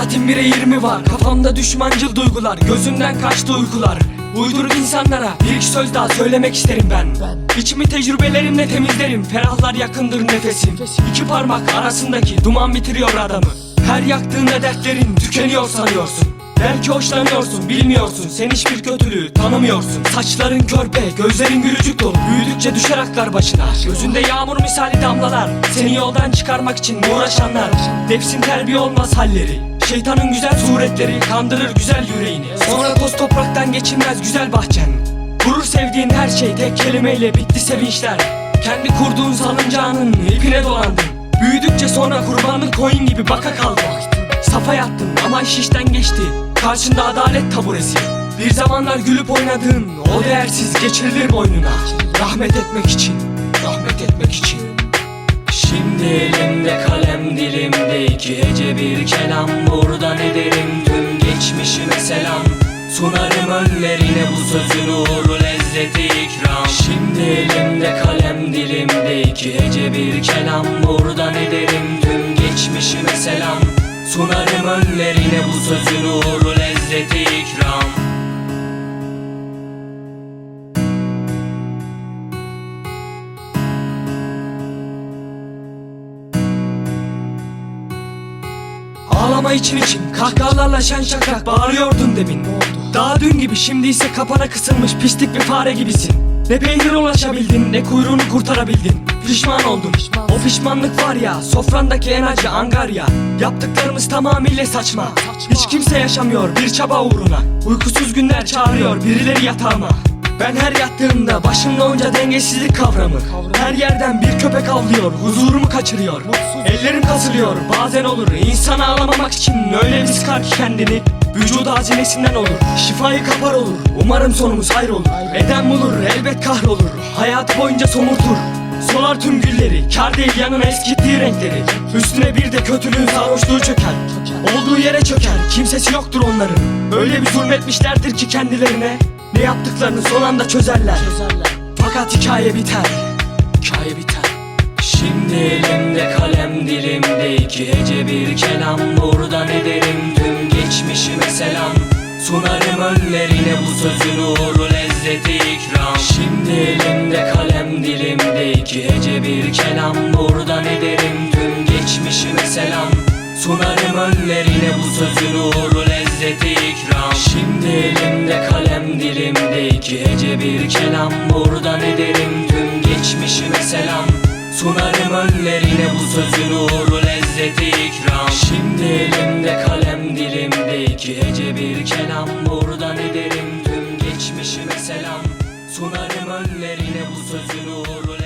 Saatin bire 20 var. Kafamda düşmancıl duygular. Gözümden kaçtı uykular. Uyduruk insanlara. Bir iki söz daha söylemek isterim ben. İçimi tecrübelerimle temizlerim. Ferahlar yakındır nefesim. İki parmak arasındaki duman bitiriyor adamı. Her yaktığında dertlerin tükeniyor sanıyorsun. Belki hoşlanıyorsun bilmiyorsun. Sen hiçbir kötülüğü tanımıyorsun. Saçların körpe gözlerin gülücük dolu. Büyüdükçe düşer aklar başına. Gözünde yağmur misali damlalar. Seni yoldan çıkarmak için uğraşanlar. Nefsin terbiye olmaz halleri Şeytanın güzel suretleri kandırır güzel yüreğini. Sonra toz topraktan geçilmez güzel bahçen. Vurur sevdiğin her şey tek kelimeyle bitti sevinçler. Kendi kurduğun salıncağının ipine dolandın. Büyüdükçe sonra kurbanlık koyun gibi baka kaldın Safa yattın ama iş işten geçti. Karşında adalet taburesi. Bir zamanlar gülüp oynadığın o değersiz geçirilir boynuna. Rahmet etmek için, rahmet etmek için. Şimdi elimde kalem dilimde iki hece bir kelam geçmişime selam. Sunarım önlerine bu sözün uğru lezzeti ikram. Şimdi elimde kalem dilimde iki hece bir kelam. Buradan ederim tüm geçmişime selam. Sunarım önlerine bu sözün uğru lezzeti ikram Ağlama için için kahkahalarla şen şakrak bağırıyordun demin. Daha dün gibi şimdi ise kapana kısılmış pislik bir fare gibisin. Ne peynir ulaşabildin ne kuyruğunu kurtarabildin. Pişman oldun. O pişmanlık var ya sofrandaki en acı angarya. Yaptıklarımız tamamıyla saçma. Hiç kimse yaşamıyor bir çaba uğruna. Uykusuz günler çağırıyor birileri yatağıma ben her yattığımda başımda onca dengesizlik kavramı. Her yerden bir köpek avlıyor huzurumu kaçırıyor. Ellerim kasılıyor bazen olur. İnsan ağlamamak için öyle bir sıkar ki kendini. Vücudu acelesinden olur şifayı kapar olur. Umarım sonumuz hayır olur Eden bulur elbet kahrolur. Hayatı boyunca somurtur. Solar tüm gülleri Kar değil yanına eskittiği renkleri. Üstüne bir de kötülüğün sarhoşluğu çöker. Olduğu yere çöker Kimsesi yoktur onların. Öyle bir zulmetmişlerdir ki kendilerine Ne yaptıklarını son anda çözerler. Fakat hikaye biter. Hikaye biter. Şimdi elimde kalem dilimde iki hece bir kelam. Buradan ederim tüm geçmişime selam. Sunarım önlerine bu sözün uğru lezzeti ikram. Şimdi elimde kalem dilimde iki hece bir kelam. Buradan ederim tüm geçmişime selam. Sunarım önlerine iki bir kelam Buradan ederim tüm geçmişime selam. Sunarım önlerine bu sözün uğru lezzeti ikram. Şimdi elimde kalem dilimde iki. Bir kelam Buradan ederim tüm geçmişime selam. Sunarım önlerine bu sözün uğru